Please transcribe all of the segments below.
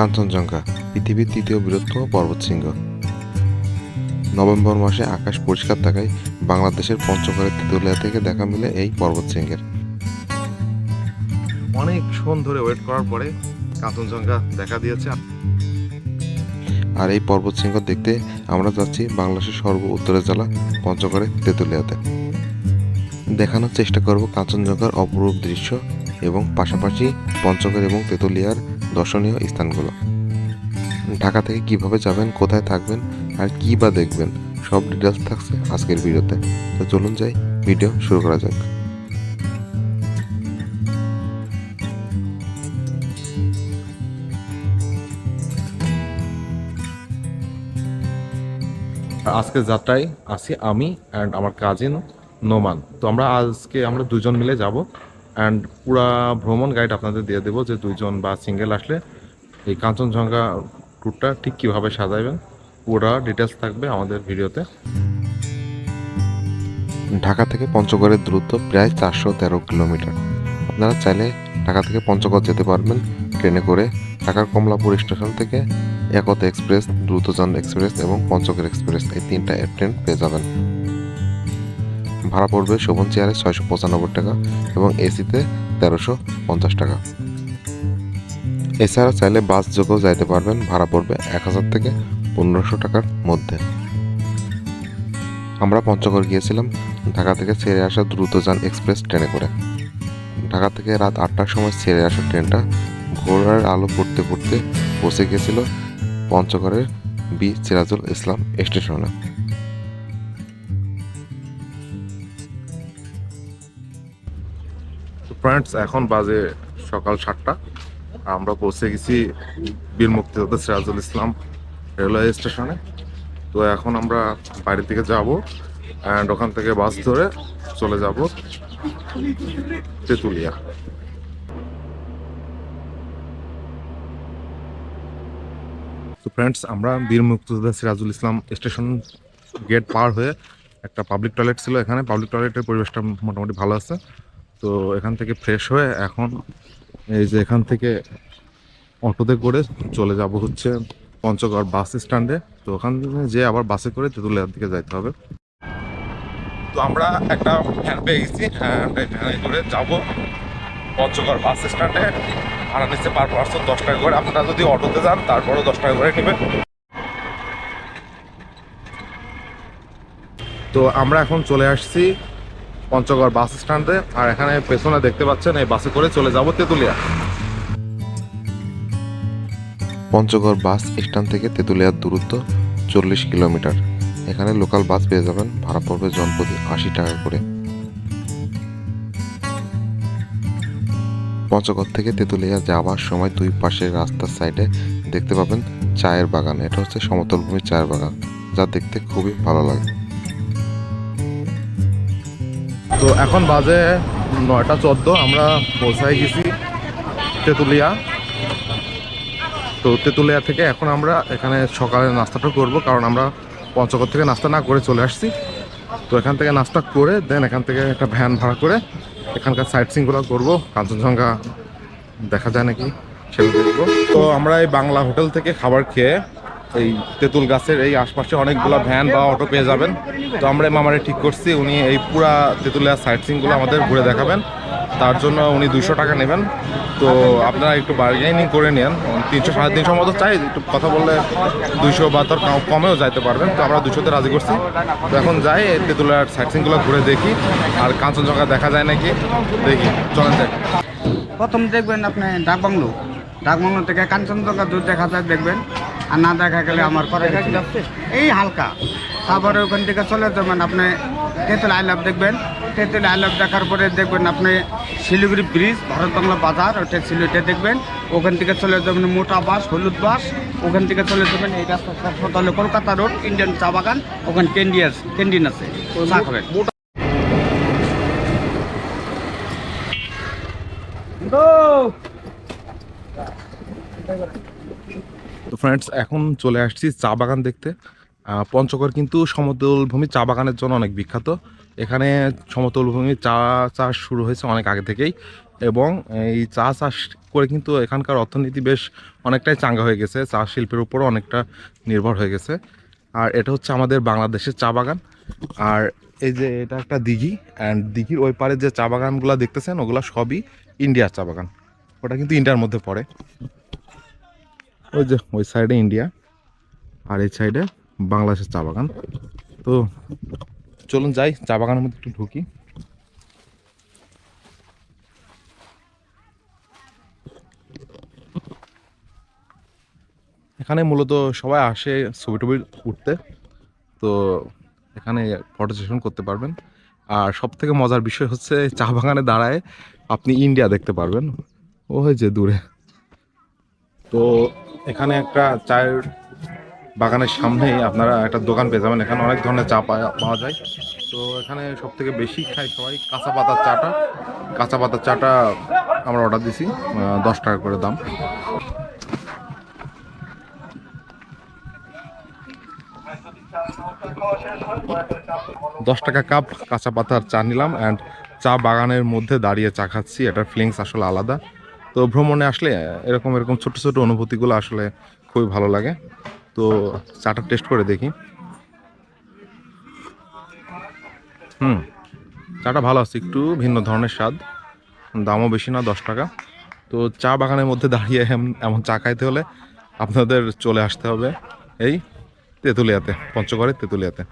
কাঞ্চনজঙ্ঘা পৃথিবীর তৃতীয় বৃহত্তম পর্বতশৃঙ্গ নভেম্বর মাসে আকাশ পরিষ্কার থাকায় বাংলাদেশের পঞ্চগড়ের তেঁতুলিয়া থেকে দেখা মিলে এই পর্বতশৃঙ্গের অনেকক্ষণ ধরে ওয়েট করার পরে কাঞ্চনজঙ্ঘা দেখা দিয়েছে। আর এই পর্বতশৃঙ্গ দেখতে আমরা যাচ্ছি বাংলাদেশের সর্ব উত্তরের জেলা পঞ্চগড়ের তেঁতুলিয়াতে। দেখানোর চেষ্টা করব কাঞ্চনজঙ্ঘার অপরূপ দৃশ্য এবং পাশাপাশি পঞ্চগড় এবং তেঁতুলিয়ার দর্শনীয় স্থানগুলো। ঢাকা থেকে কীভাবে যাবেন, কোথায় থাকবেন আর কি বা দেখবেন, সব ডিটেলস থাকছে আজকের ভিডিওতে। তো চলুন যাই ভিডিও শুরু করা যাক। আজকের যাত্রায় আছি আমি অ্যান্ড আমার কাজিন নোমান। তো আমরা আজকে আমরা দুজন মিলে যাব অ্যান্ড পুরা ভ্রমণ গাইড আপনাদের দিয়ে দেবো যে দুইজন বা সিঙ্গেল আসলে এই কাঞ্চনজঙ্ঘা ট্যুরটা ঠিক কীভাবে সাজাইবেন, পুরা ডিটেলস থাকবে আমাদের ভিডিওতে। ঢাকা থেকে পঞ্চগড়ের দূরত্ব প্রায় চারশো তেরো কিলোমিটার। আপনারা চাইলে ঢাকা থেকে পঞ্চগড় যেতে পারবেন। ট্রেনে করে ঢাকার কমলাপুর স্টেশন থেকে একতা এক্সপ্রেস, দ্রুতযান এক্সপ্রেস এবং পঞ্চগড় এক্সপ্রেস এই তিনটা ট্রেন পেয়ে যাবেন। ভাড়া পড়বে শোভন চেয়ারে ছয়শো পঁচানব্বই টাকা এবং এসিতে তেরোশো পঞ্চাশ টাকা। এছাড়া চাইলে বাস যোগেও যাইতে পারবেন, ভাড়া পড়বে এক হাজার থেকে পনেরোশো টাকার মধ্যে। আমরা পঞ্চগড় গিয়েছিলাম, ঢাকা থেকে ছেড়ে আসা দ্রুতযান এক্সপ্রেস ট্রেনে করে। ঢাকা থেকে রাত আটটার সময় ছেড়ে আসা ট্রেনটা ভোরের আলো পড়তে পড়তে পৌঁছে গিয়েছিল পঞ্চগড়ের বি সিরাজুল ইসলাম স্টেশনে। ফ্রেন্ডস এখন বাজে সকাল সাতটা। আমরা পৌঁছে গেছি বীর মুক্তিযোদ্ধা সিরাজুল ইসলাম রেলওয়ে স্টেশনে। তো এখন আমরা বাড়ির দিকে যাব অ্যান্ড ওখান থেকে বাস ধরে চলে যাব তেঁতুলিয়া। তো ফ্রেন্ডস আমরা বীর মুক্তিযোদ্ধা সিরাজুল ইসলাম স্টেশন গেট পার হয়ে একটা পাবলিক টয়লেট ছিল এখানে। পাবলিক টয়লেটের পরিবেশটা মোটামুটি ভালো আছে। তো এখান থেকে ফ্রেশ হয়ে এখন এই যে এখান থেকে অটোতে করে চলে যাব হচ্ছে পঞ্চগড় বাস স্ট্যান্ডে তো ওখান থেকে যে আবার বাসে করে তেঁতুলিয়ার দিকে যাইতে হবে। তো আমরা একটা ভ্যান পেয়ে গেছি। ভ্যানে করে যাব পঞ্চগড় বাস স্ট্যান্ডে ভাড়া নিচ্ছে পার পার্সন দশ টাকা করে। আপনারা যদি অটোতে যান, তারপরেও দশ টাকা করে নেবেন। তো আমরা এখন চলে আসছি পঞ্চগড় বাস স্ট্যান্ডে। আর এখানে পেছনে দেখতে পাচ্ছেন এই বাসে করে চলে যাব তেঁতুলিয়া। পঞ্চগড় বাস স্ট্যান্ড থেকে তেঁতুলিয়ার দূরত্ব চল্লিশ কিলোমিটার। এখানে লোকাল বাস পেয়ে যাবেন। ভাড়া পড়বে জনপ্রতি আশি টাকা করে। পঞ্চগড় থেকে তেঁতুলিয়া যাওয়ার সময় দুই পাশের রাস্তার সাইডে দেখতে পাবেন চায়ের বাগান। এটা হচ্ছে সমতল ভূমির চায়ের বাগান, যা দেখতে খুবই ভালো লাগে। তো এখন বাজে নয়টা চোদ্দ, আমরা পৌঁছায় গেছি তেঁতুলিয়া। তো তেঁতুলিয়া থেকে এখন আমরা এখানে সকালে নাস্তাটা করব, কারণ আমরা পঞ্চগড় থেকে নাস্তা না করে চলে আসছি। তো এখান থেকে নাস্তা করে, দেন এখান থেকে একটা ভ্যান ভাড়া করে এখানকার সাইট সিনগুলো করব। কাঞ্চনজঙ্ঘা দেখা যায় নাকি সেটা দেখব। তো আমরা এই বাংলা হোটেল থেকে খাবার খেয়ে এই তেঁতুল গাছের এই আশপাশে অনেকগুলো ভ্যান বা অটো পেয়ে যাবেন। তো আমরা মামারে ঠিক করছি, উনি এই পুরা তেঁতুলিয়া সাইট সিনগুলো আমাদের ঘুরে দেখাবেন। তার জন্য উনি দুশো টাকা নেবেন। তো আপনারা একটু বার্গেনিং করে নেন। তিনশো, সাড়ে তিনশো মতো চাই, একটু কথা বললে দুইশো বা তার কম- কমেও যাইতে পারবেন। তো আমরা দুশোতে রাজি করছি। তো এখন যাই, এই তেঁতুলিয়ার সাইট সিনগুলো ঘুরে দেখি। আর কাঞ্চনজঙ্ঘা দেখা যায় নাকি? দেখি, চলেন যাই। প্রথম দেখবেন আপনি ডাকবাংলো। ডাকবাংলো থেকে কাঞ্চনজঙ্ঘা দূর দেখা যায়, দেখবেন। আর না দেখা গেলে আমার করে এই হালকা। তারপরে ওখান থেকে চলে যাবেন আপনি তেঁতুল আই লাভ দেখবেন। তেঁতুল আই লাভ দেখার পরে দেখবেন আপনি শিলিগুড়ি ব্রিজ ভারত বাংলা বাজার ওটা সিলেটে দেখবেন। ওখান থেকে চলে যাবেন মোটা বাস হলুদ বাস। ওখান থেকে চলে যাবেন এই রাস্তা হাসপাতালে কলকাতা রোড ইন্ডিয়ান চা বাগান। ওখানে ক্যান্ডি আছে। ক্যান্টিন আছে চা খাবেন। তো ফ্রেন্ডস এখন চলে আসছি চা বাগান দেখতে। পঞ্চগড় কিন্তু সমতল ভূমি চা বাগানের জন্য অনেক বিখ্যাত। এখানে সমতল ভূমি চা চাষ শুরু হয়েছে অনেক আগে থেকেই এবং এই চা চাষ করে কিন্তু এখানকার অর্থনীতি বেশ অনেকটাই চাঙ্গা হয়ে গেছে। চা শিল্পের উপরও অনেকটা নির্ভর হয়ে গেছে। আর এটা হচ্ছে আমাদের বাংলাদেশের চা বাগান। আর এই যে এটা একটা দিঘি অ্যান্ড দিঘির ওই পারে যে চা বাগানগুলো দেখতেছেন, ওগুলো সবই ইন্ডিয়ার চা বাগান। ওটা কিন্তু ইন্ডিয়ার মধ্যে পড়ে। ওই যে, ওই সাইডে ইন্ডিয়া আর এই সাইডে বাংলাদেশের চা বাগান। তো চলুন যাই, চা বাগানের মধ্যে একটু ঢুকি। এখানে মূলত সবাই আসে ছবি টবি উঠতে, তো এখানে ফটো সেশন করতে পারবেন। আর সব থেকে মজার বিষয় হচ্ছে, চা বাগানে দাঁড়ায় আপনি ইন্ডিয়া দেখতে পারবেন। ও যে দূরে। তো এখানে একটা চায়ের বাগানের সামনেই আপনারা একটা দোকান পেয়ে যাবেন। এখানে অনেক ধরনের চা পাওয়া যায়। তো এখানে সব থেকে বেশি খাই সবাই কাঁচা পাতার চাটা। কাঁচা পাতার চাটা আমরা অর্ডার দিছি দশ টাকা করে দাম। দশ টাকা কাপ কাঁচা পাতার চা নিলাম। অ্যান্ড চা বাগানের মধ্যে দাঁড়িয়ে চা খাচ্ছি। এটার ফিলিংস আসলে আলাদা। তো ভ্রমণে আসলে এরকম এরকম ছোট ছোট অনুভূতিগুলো আসলে খুবই ভালো লাগে। তো চাটা টেস্ট করে দেখি। হুম, চাটা ভালো আছে, একটু ভিন্ন ধরনের স্বাদ। দামও বেশি না, দশ টাকা। তো চা বাগানের মধ্যে দাঁড়িয়ে এম- এমন চা খাইতে হলে আপনাদের চলে আসতে হবে এই তেঁতুলিয়াতে, পঞ্চগড়ের তেঁতুলিয়াতে।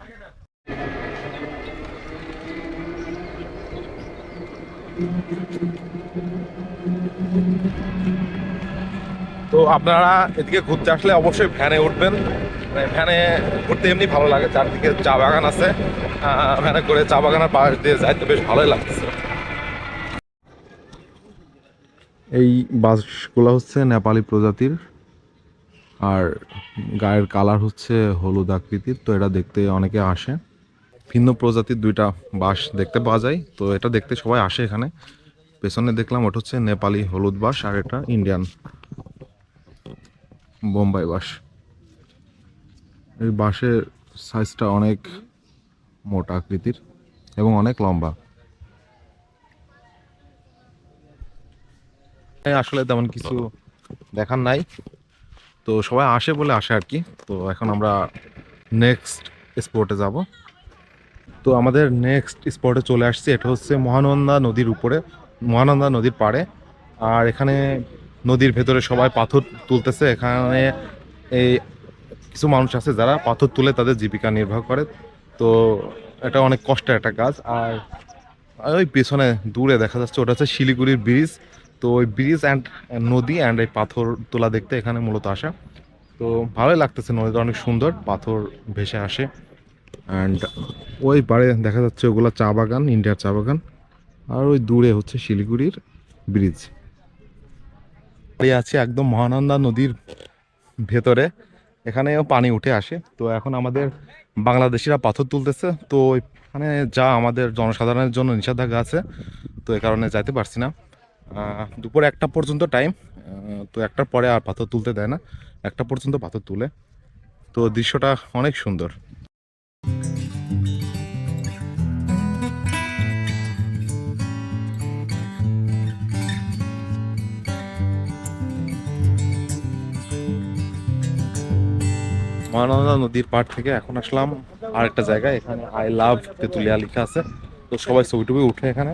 তো আপনারা এদিকে ঘুরতে আসলে অবশ্যই ভ্যানে উঠবেন। মানে ভ্যানে ঘুরতে এমনি ভালো লাগে, চারদিকে চা বাগান আছে। ভ্যানে করে চা বাগানের পাশ দিয়ে যাইতে বেশ ভালোই লাগছে এই বাসগুলো হচ্ছে নেপালি প্রজাতির, আর গায়ের কালার হচ্ছে হলুদ আকৃতির, তো এটা দেখতে অনেকে আসে। ভিন্ন প্রজাতির দুইটা বাঁশ দেখতে পাওয়া যায়, তো এটা দেখতে সবাই আসে এখানে। পেছনে দেখলাম, ওটা হচ্ছে নেপালি হলুদ বাস আর এটা ইন্ডিয়ান বোম্বাই বাস এই বাঁশের সাইজটা অনেক মোটা আকৃতির এবং অনেক লম্বা। আসলে তেমন কিছু দেখার নাই। তো সবাই আসে বলে আসে আর কি। তো এখন আমরা নেক্সট স্পটে যাব। তো আমাদের নেক্সট স্পটে চলে আসছি, এটা হচ্ছে মহানন্দা নদীর উপরে। মহানন্দা নদীর পাড়ে। আর এখানে নদীর ভেতরে সবাই পাথর তুলতেছে। এখানে এই কিছু মানুষ আছে যারা পাথর তুলে তাদের জীবিকা নির্বাহ করে। তো এটা অনেক কষ্টের একটা কাজ। আর ওই পেছনে দূরে দেখা যাচ্ছে, ওটা হচ্ছে শিলিগুড়ির ব্রিজ। তো ওই ব্রিজ অ্যান্ড নদী অ্যান্ড এই পাথর তোলা দেখতে এখানে মূলত আসা। তো ভালোই লাগতেছে নদীটা, অনেক সুন্দর। পাথর ভেসে আসে। অ্যান্ড ওই পাড়ে দেখা যাচ্ছে ওগুলো চা বাগান, ইন্ডিয়ার চা বাগান। আর ওই দূরে হচ্ছে শিলিগুড়ির ব্রিজ আছে একদম মহানন্দা নদীর ভেতরে। এখানেও পানি উঠে আসে। তো এখন আমাদের বাংলাদেশিরা পাথর তুলতেছে। তো এখানে যা আমাদের জনসাধারণের জন্য নিষেধাজ্ঞা আছে। তো এ কারণে যাইতে পারছি না। দুপুর একটা পর্যন্ত টাইম তো একটার পরে আর পাথর তুলতে দেয় না। একটা পর্যন্ত পাথর তুলে। তো দৃশ্যটা অনেক সুন্দর। মহানন্দা নদীর পাড় থেকে এখন আসলাম আরেকটা জায়গায়, এখানে আই লাভ তেঁতুলিয়া লেখা আছে। তো সবাই ছবি টবি উঠে এখানে।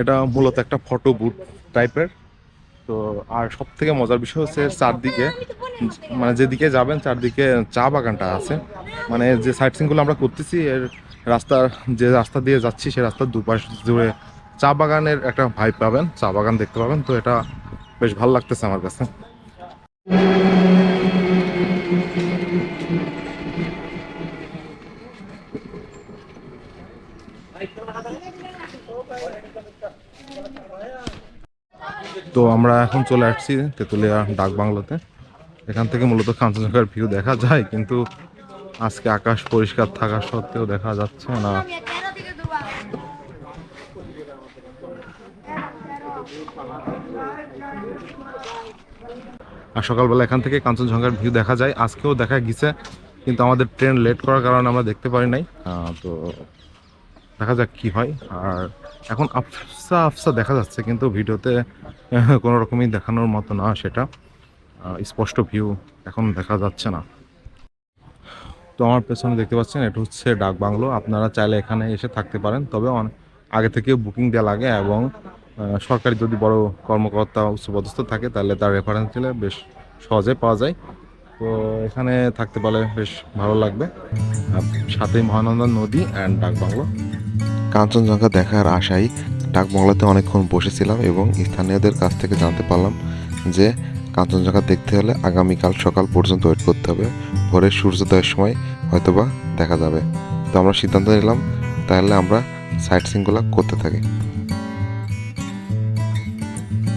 এটা মূলত একটা ফটো বুট টাইপের তো আর সব থেকে মজার বিষয় হচ্ছে চারদিকে মানে যেদিকে যাবেন চারদিকে চা বাগানটা আছে। মানে যে সাইট সিনগুলো আমরা করতেছি, এর রাস্তার যে রাস্তা দিয়ে যাচ্ছি, সে রাস্তার দুপাশ জুড়ে চা বাগানের একটা ভাইব পাবেন, চা বাগান দেখতে পাবেন। তো এটা বেশ ভালো লাগতেছে আমার কাছে। তো আমরা এখন চলে আসছি তেঁতুলিয়া ডাক বাংলোতে। এখান থেকে মূলত কাঞ্চনজঙ্ঘার ভিউ দেখা যায়, কিন্তু আজকে আকাশ পরিষ্কার থাকা সত্ত্বেও দেখা যাচ্ছে না। আর সকালবেলা এখান থেকে কাঞ্চনজঙ্ঘার ভিউ দেখা যায়। আজকেও দেখা গেছে, কিন্তু আমাদের ট্রেন লেট করার কারণে আমরা দেখতে পারি নাই। তো দেখা যাক কি হয়। আর এখন আফসা আফসা দেখা যাচ্ছে, কিন্তু ভিডিওতে কোনো রকমই দেখানোর মতো না সেটা। স্পষ্ট ভিউ এখন দেখা যাচ্ছে না। তো আমার পেছনে দেখতে পাচ্ছেন, এটা হচ্ছে ডাক বাংলো। আপনারা চাইলে এখানে এসে থাকতে পারেন, তবে আগে থেকে বুকিং দেওয়া লাগে এবং সরকারি যদি বড় কর্মকর্তা, উচ্চপদস্থ থাকে, তাহলে তার রেফারেন্স দিলে বেশ সহজে পাওয়া যায়। তো এখানে থাকতে পারলে বেশ ভালো লাগবে। সাথেই মহানন্দা নদী অ্যান্ড ডাক বাংলো। কাঞ্চনজঙ্ঘা দেখার আশায় ডাকবাংলাতে অনেকক্ষণ বসেছিলাম এবং স্থানীয়দের কাছ থেকে জানতে পারলাম যে কাঞ্চনজঙ্ঘা দেখতে হলে আগামীকাল সকাল পর্যন্ত ওয়েট করতে হবে। ভোরের সূর্যোদয়ের সময় হয়তোবা দেখা যাবে। তো আমরা সিদ্ধান্ত নিলাম, তাহলে আমরা সাইট সিনগুলো করতে থাকি।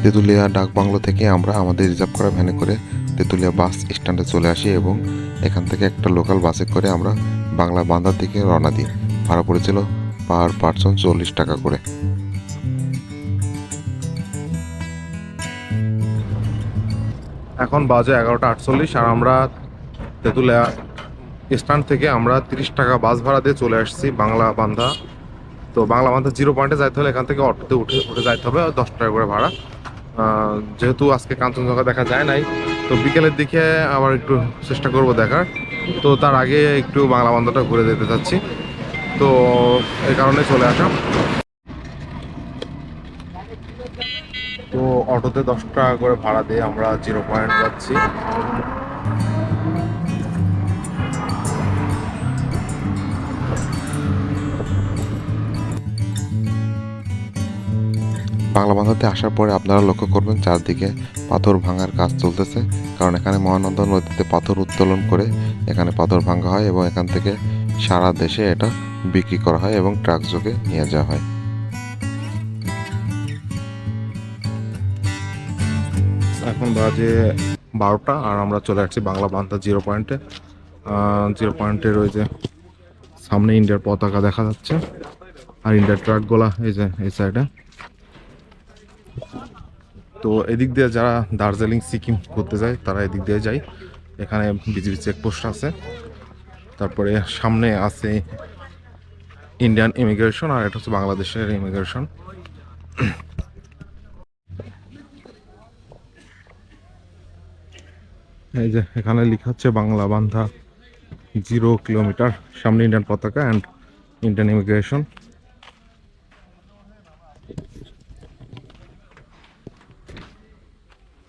তেঁতুলিয়া ডাকবাংলো থেকে আমরা আমাদের রিজার্ভ করা ভ্যানে করে তেঁতুলিয়া বাস স্ট্যান্ডে চলে আসি এবং এখান থেকে একটা লোকাল বাসে করে আমরা বাংলা বান্ধার দিকে রওনা দিই। ভাড়া পড়েছিল পার পার্সন চল্লিশ টাকা করে। এখন বাজে এগারোটা আটচল্লিশ আর আমরা তেঁতুলিয়া স্ট্যান্ড থেকে আমরা তিরিশ টাকা বাস ভাড়া দিয়ে চলে আসছি বাংলা বান্ধা তো বাংলা বান্ধা জিরো পয়েন্টে যাইতে হলে এখান থেকে অটোতে উঠে উঠে যাইতে হবে দশ টাকা করে ভাড়া। যেহেতু আজকে কাঞ্চনজঙ্ঘা দেখা যায় নাই, তো বিকেলের দিকে আবার একটু চেষ্টা করব দেখার। তো তার আগে একটু বাংলা বান্ধাটা ঘুরে যেতে চাচ্ছি তো এই কারণে চলে আসা। তো অটোতে দশ টাকা করে ভাড়া দিয়ে আমরা জিরো পয়েন্ট যাচ্ছি। বাংলা বান্ধাতে আসার পরে আপনারা লক্ষ্য করবেন চারদিকে পাথর ভাঙার কাজ চলতেছে, কারণ এখানে মহানন্দা নদীতে পাথর উত্তোলন করে এখানে পাথর ভাঙা হয় এবং এখান থেকে সারা দেশে এটা বিক্রি করা হয় এবং ট্রাক যোগে নিয়ে যাওয়া হয়। এখন বাজে বারোটা আর আমরা চলে আসছি বাংলা বান্তা জিরো পয়েন্টে জিরো পয়েন্টের ওই যে সামনে ইন্ডিয়ার পতাকা দেখা যাচ্ছে। আর ইন্ডিয়ার ট্রাকগুলা এই যে, এই সাইডে তো এদিক দিয়ে যারা দার্জিলিং, সিকিম ঘুরতে যায়, তারা এদিক দিয়ে যায়। এখানে বিজিবি চেকপোস্ট আছে। তারপরে সামনে আছে ইন্ডিয়ান ইমিগ্রেশন আর এটা হচ্ছে বাংলাদেশের ইমিগ্রেশন এই যে এখানে লেখা হচ্ছে বাংলা বান্ধা জিরো কিলোমিটার সামনে ইন্ডিয়ান পতাকা অ্যান্ড ইন্ডিয়ান ইমিগ্রেশন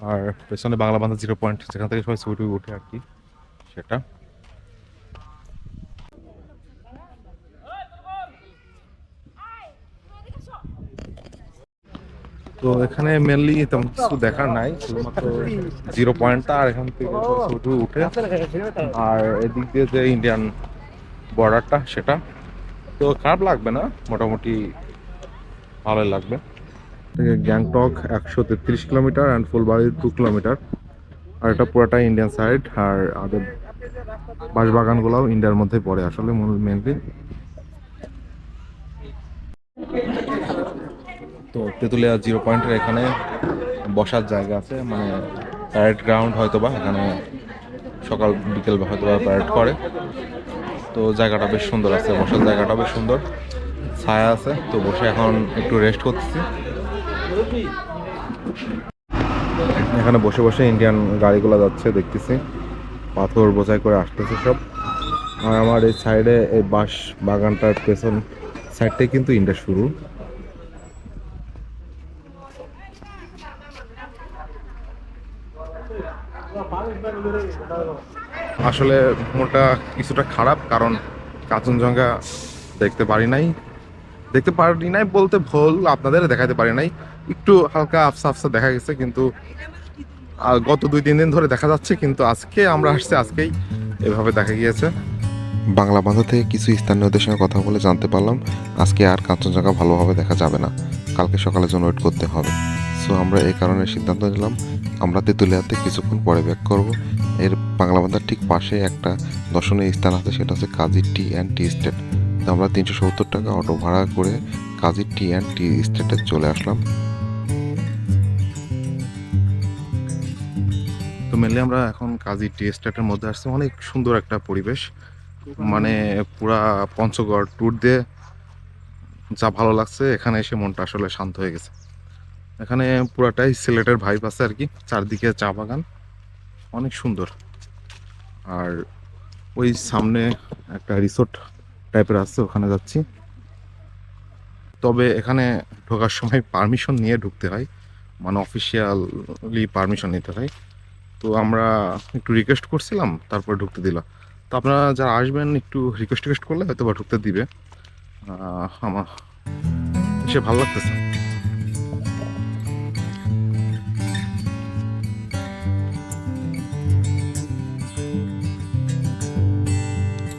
আর পেছনে বাংলা বান্ধা জিরো পয়েন্ট যেখান থেকে সবাই ছবি উঠে আর কি, সেটা। তো এখানে মেনলি তেমন কিছু দেখার নাই শুধুমাত্র জিরো পয়েন্টটা আর এখান থেকে ছবি উঠে। আর এদিক দিয়ে যে ইন্ডিয়ান বর্ডারটা সেটা। তো খারাপ লাগবে না মোটামুটি ভালোই লাগবে। গ্যাংটক একশো তেত্রিশ kilometre and Phulbari two kilometre. আর এটা পুরোটাই ইন্ডিয়ান সাইড আর আমাদের বাঁশবাগানগুলোও ইন্ডিয়ার মধ্যে পড়ে আসলে মেনলি তো তেঁতুলিয়া জিরো পয়েন্টের এখানে বসার জায়গা আছে মানে প্যারেড গ্রাউন্ড হয়তো বা এখানে সকাল, বিকেল বা হয়তো বা প্যারেড করে। তো জায়গাটা বেশ সুন্দর আছে, বসার জায়গাটা বেশ সুন্দর, ছায়া আছে, তো বসে এখন একটু রেস্ট করতেছি। এখানে বসে বসে ইন্ডিয়ান গাড়িগুলো যাচ্ছে, দেখতেছি। পাথর বোঝাই করে আসতেছে সব। আর আমার এই সাইডে এই বাঁশ বাগানটার পেছন সাইডটাই কিন্তু ইন্ডিয়া শুরু। আসলে মনটা কিছুটা খারাপ, কারণ কাঞ্চনজঙ্ঘা দেখতে পারি নাই। দেখতে পারি নাই বলতে ভুল আপনাদের দেখাতে পারি নাই। একটু হালকা আফসা আফসা দেখা গেছে, কিন্তু গত দুই, তিন দিন ধরে দেখা যাচ্ছে, কিন্তু আজকে আমরা আসছি, আজকেই এভাবে দেখা গিয়েছে। বাংলা বান্ধা থেকে কিছু স্থানীয়দের সঙ্গে কথা বলে জানতে পারলাম, আজকে আর কাঞ্চনজঙ্ঘা ভালোভাবে দেখা যাবে না। কালকে সকালের জন্য ওয়েট করতে হবে। সো আমরা এই কারণে সিদ্ধান্ত নিলাম, আমরা তেঁতুলিয়াতে কিছুক্ষণ পরে ব্যাক করব। এর বাংলা বান্ধার ঠিক পাশে একটা দর্শনীয় স্থান আছে, সেটা হচ্ছে কাজী টি অ্যান্ড টি স্টেট। তো আমরা তিনশো সত্তর টাকা অটো ভাড়া করে কাজী টি অ্যান্ড টি স্টেটে চলে আসলাম। তো মেনলি আমরা এখন কাজী টি এস্টেটের মধ্যে আসছি। অনেক সুন্দর একটা পরিবেশ। মানে পুরা পঞ্চগড় ট্যুর দিয়ে যা ভালো লাগছে, এখানে এসে মনটা আসলে শান্ত হয়ে গেছে। এখানে পুরাটাই সিলেটের ভাইব আছে আর কি, চারদিকে চা বাগান, অনেক সুন্দর। আর ওই সামনে একটা রিসোর্ট টাইপের আছে, ওখানে যাচ্ছি। তবে এখানে ঢোকার সময় পারমিশন নিয়ে ঢুকতে হয় মানে অফিসিয়ালি পারমিশন নিতে হয়। তো আমরা একটু রিকোয়েস্ট করছিলাম, তারপর ঢুকতে দিল। তো আপনারা যারা আসবেন, একটু রিকোয়েস্ট টিকোয়েস্ট করলে হয়তো বা ঢুকতে দিবে। আমার সে ভালো লাগতেছে।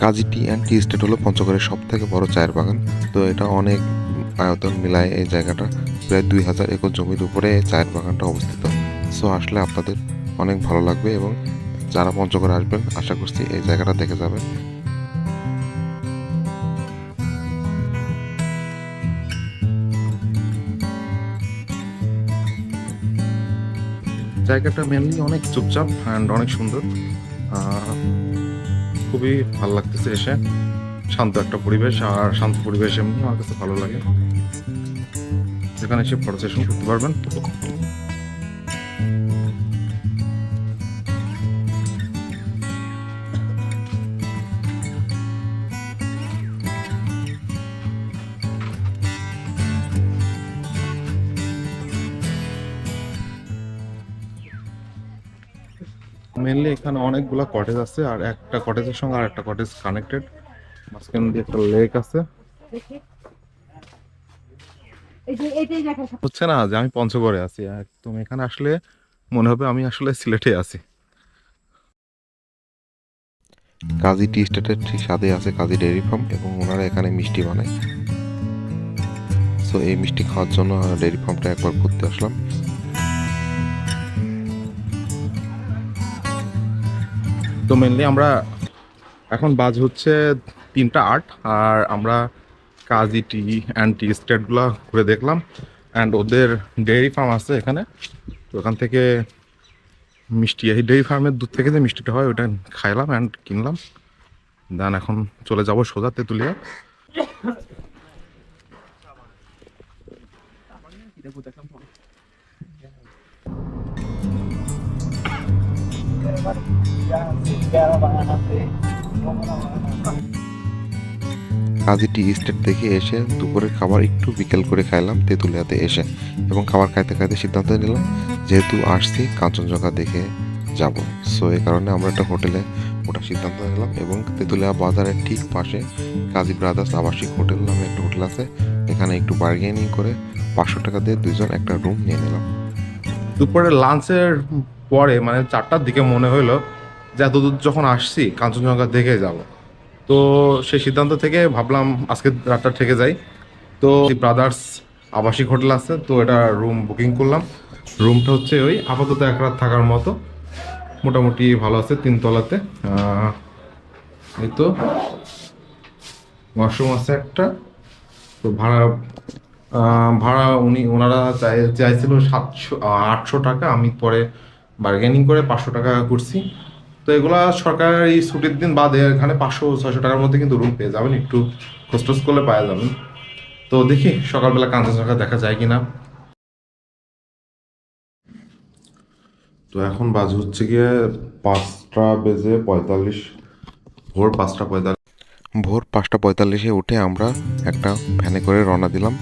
কাজী টি অ্যান্ড টি এস্টেট হলো পঞ্চগড়ের সব থেকে বড় চায়ের বাগান। তো এটা অনেক আয়তন মিলায় এই জায়গাটা। প্রায় দুই হাজার একর জমির উপরে এই চায়ের বাগানটা অবস্থিত। সো আসলে আপনাদের অনেক ভালো লাগবে এবং যারা পঞ্চগড়ে আসবেন, আশা করছি এই জায়গাটা দেখে যাবেন। জায়গাটা মেনলি অনেক চুপচাপ অ্যান্ড অনেক সুন্দর। খুবই ভালো লাগতেছে এসে। শান্ত একটা পরিবেশ আর শান্ত পরিবেশ এমনি আমার কাছে ভালো লাগে। যেখানে এসে ফটো সেশন করতে পারবেন। এখানে অনেকগুলা কটেজ আছে আর একটা কটেজের সঙ্গে আর একটা কটেজ কানেক্টেড মাঝখান দিয়ে একটা লেক আছে। হচ্ছে না যে আমি পঞ্চগড়ে আছি একদম এখানে আসলে মনে হবে আমি আসলে সিলেটে আছি। কাজী টি এস্টেটের ঠিক সাথে আছে কাজী ডেয়ারি ফার্ম এবং ওনারা এখানে মিষ্টি বানায়। সো এই মিষ্টি খাওয়ার জন্য ডেয়ারি ফার্মটা একবার ঘুরতে আসলাম। তো মেনলি আমরা এখন বাজ হচ্ছে তিনটা আট, আর আমরা কাজী, টি অ্যান্ড টি স্টেটগুলো ঘুরে দেখলাম অ্যান্ড ওদের ডেয়ারি ফার্ম আছে এখানে। তো ওখান থেকে মিষ্টি, এই ডেয়ারি ফার্মের দুধ থেকে যে মিষ্টিটা হয়, ওটা খাইলাম অ্যান্ড কিনলাম। দেন এখন চলে যাব সোজা তেঁতুলিয়া। কাজী টি স্টেট দেখে এসে দুপুরের খাবার একটু বিকেল করে খাইলাম, তেঁতুলিয়াতে এসে এবং খাবার খাইতে খাইতে সিদ্ধান্ত নিলাম, যেহেতু আসছি কাঞ্চনজঙ্ঘা দেখে যাব। সো এই কারণে আমরা একটা হোটেলে ওঠার সিদ্ধান্ত নিলাম এবং তেঁতুলিয়া বাজারের ঠিক পাশে কাজী ব্রাদার্স আবাসিক হোটেল নামে একটা হোটেল আছে। এখানে একটু বার্গেনিং করে পাঁচশো টাকা দিয়ে দুজন একটা রুম নিয়ে নিলাম। দুপুরে লাঞ্চের পরে মানে চারটার দিকে মনে হলো যে এত দূর যখন আসছি, কাঞ্চনজঙ্ঘা দেখে যাব। তো সেই সিদ্ধান্ত থেকে ভাবলাম আজকে রাতটা থেকে যাই। তো ব্রাদার্স আবাসিক হোটেল আছে, তো এটা রুম বুকিং করলাম। রুমটা হচ্ছে ওই আপাতত এক রাত থাকার মতো। মোটামুটি ভালো আছে তিনতলাতে। এই তো। ওয়াশরুম আছে একটা। তো ভাড়া ভাড়া উনি, ওনারা চাই, চাইছিল সাতশো আটশো টাকা। আমি পরে বার্গেনিং করে পাঁচশো টাকা করছি। তো এগুলা সরকারি ছুটির দিন বাদে এখানে পাঁচশো ছয়শো টাকার মধ্যে কিন্তু রুম পেয়ে যাবেন একটু খোঁজটোজ করলে পাওয়া যাবেন। তো দেখি সকালবেলা কাঞ্চনজঙ্ঘা দেখা যায় কিনা। তো এখন বাজ হচ্ছে গিয়ে পাঁচটা বেজে পঁয়তাল্লিশ ভোর পাঁচটা পঁয়তাল্লিশ। ভোর পাঁচটা পঁয়তাল্লিশে উঠে আমরা একটা ভ্যানে করে রওনা দিলাম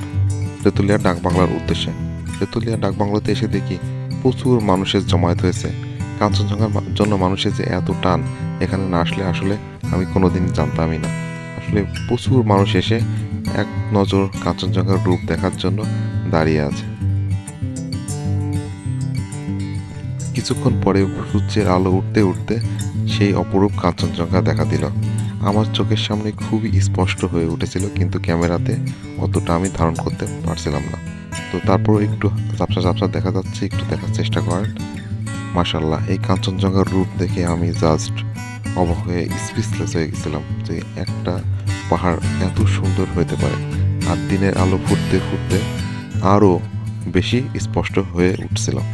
তেঁতুলিয়া ডাকবাংলার উদ্দেশ্যে। তেঁতুলিয়া ডাকবাংলাতে এসে দেখি প্রচুর মানুষের জমায়েত হয়েছে। কাঞ্চনজঙ্ঘার জন্য মানুষের যে এত টান, এখানে না আসলে আসলে আমি কোনোদিন জানতামই না। আসলে প্রচুর মানুষ এসে এক নজর কাঞ্চনজঙ্ঘার রূপ দেখার জন্য দাঁড়িয়ে আছে। কিছুক্ষণ পরে সূর্যের আলো উঠতে উঠতে সেই অপরূপ কাঞ্চনজঙ্ঘা দেখা দিল। আমার চোখের সামনে খুবই স্পষ্ট হয়ে উঠেছিল, কিন্তু ক্যামেরাতে অতটা আমি ধারণ করতে পারছিলাম না। তো তারপর একটু ঝাপসা ঝাপসা দেখা যাচ্ছে, একটু দেখার চেষ্টা করেন। মাশাল্লাহ এই কাঞ্চনজঙ্ঘার রূপ দেখে আমি জাস্ট অবাক হয়ে স্পিচলেস হয়ে গেছিলাম যে একটা পাহাড় এত সুন্দর হতে পারে। আর দিনের আলো ফুটতে ফুটতে আরও বেশি স্পষ্ট হয়ে উঠছিলাম।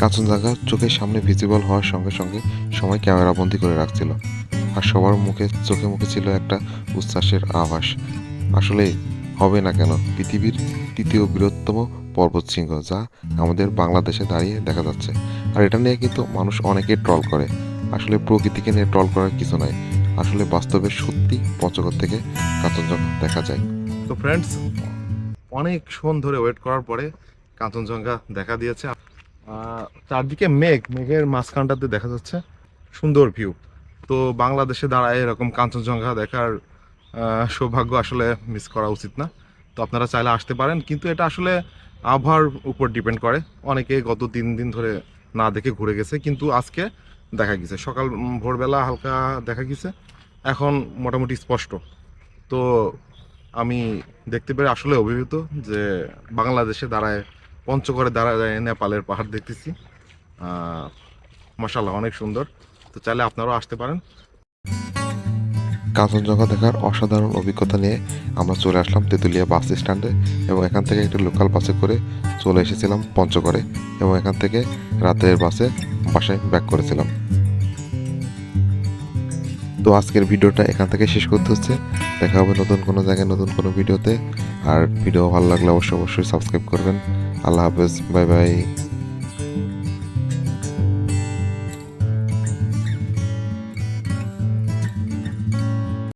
কাঞ্চনজঙ্ঘা চোখের সামনে ভিজিবল হওয়ার সঙ্গে সঙ্গে সময় ক্যামেরাবন্দি করে রাখছিল। আর সবার মুখে, চোখে মুখে ছিল একটা উচ্ছ্বাসের আভাস। আসলে হবে না কেন? পৃথিবীর তৃতীয় বৃহত্তম পর্বত শৃঙ্গ যা আমাদের বাংলাদেশে দাঁড়িয়ে দেখা যাচ্ছে। আর এটা নিয়ে কিন্তু মানুষ অনেকে ট্রল করে। আসলে প্রকৃতিকে নিয়ে ট্রল করার কিছু নাই। আসলে বাস্তবে সত্যি পঞ্চগড় থেকে কাঞ্চনজঙ্ঘা দেখা যায়। তো ফ্রেন্ডস অনেকক্ষণ ধরে ওয়েট করার পরে কাঞ্চনজঙ্ঘা দেখা দিয়েছে। চারদিকে মেঘ, মেঘের মাঝখানটাতে দেখা যাচ্ছে সুন্দর ভিউ তো বাংলাদেশে দাঁড়ায় এরকম কাঞ্চনজঙ্ঘা দেখার সৌভাগ্য আসলে মিস করা উচিত না। তো আপনারা চাইলে আসতে পারেন, কিন্তু এটা আসলে আবহাওয়ার উপর ডিপেন্ড করে। অনেকে গত তিন দিন ধরে না দেখে ঘুরে গেছে, কিন্তু আজকে দেখা গেছে। সকাল ভোরবেলা হালকা দেখা গেছে, এখন মোটামুটি স্পষ্ট। তো আমি দেখতে পেরে আসলে অভিভূত যে বাংলাদেশে দাঁড়ায়, পঞ্চগড়ে দাঁড়ায় নেপালের পাহাড় দেখতেছি। মশাল্লাহ অনেক সুন্দর। তো চাইলে আপনারাও আসতে পারেন। কাঞ্চনজঙ্ঘা দেখার অসাধারণ অভিজ্ঞতা নিয়ে আমরা চলে আসলাম তেঁতুলিয়া বাস স্ট্যান্ডে এবং এখান থেকে একটি লোকাল বাসে করে চলে এসেছিলাম পঞ্চগড়ে এবং এখান থেকে রাতের বাসে বাসায় ব্যাক করেছিলাম। তো আজকের ভিডিওটা এখান থেকে শেষ করতে হচ্ছে। দেখা হবে নতুন কোনো জায়গায় নতুন কোনো ভিডিওতে। আর ভিডিও ভালো লাগলে অবশ্যই অবশ্যই সাবস্ক্রাইব করবেন। আল্লাহ হাফেজ বাই বাই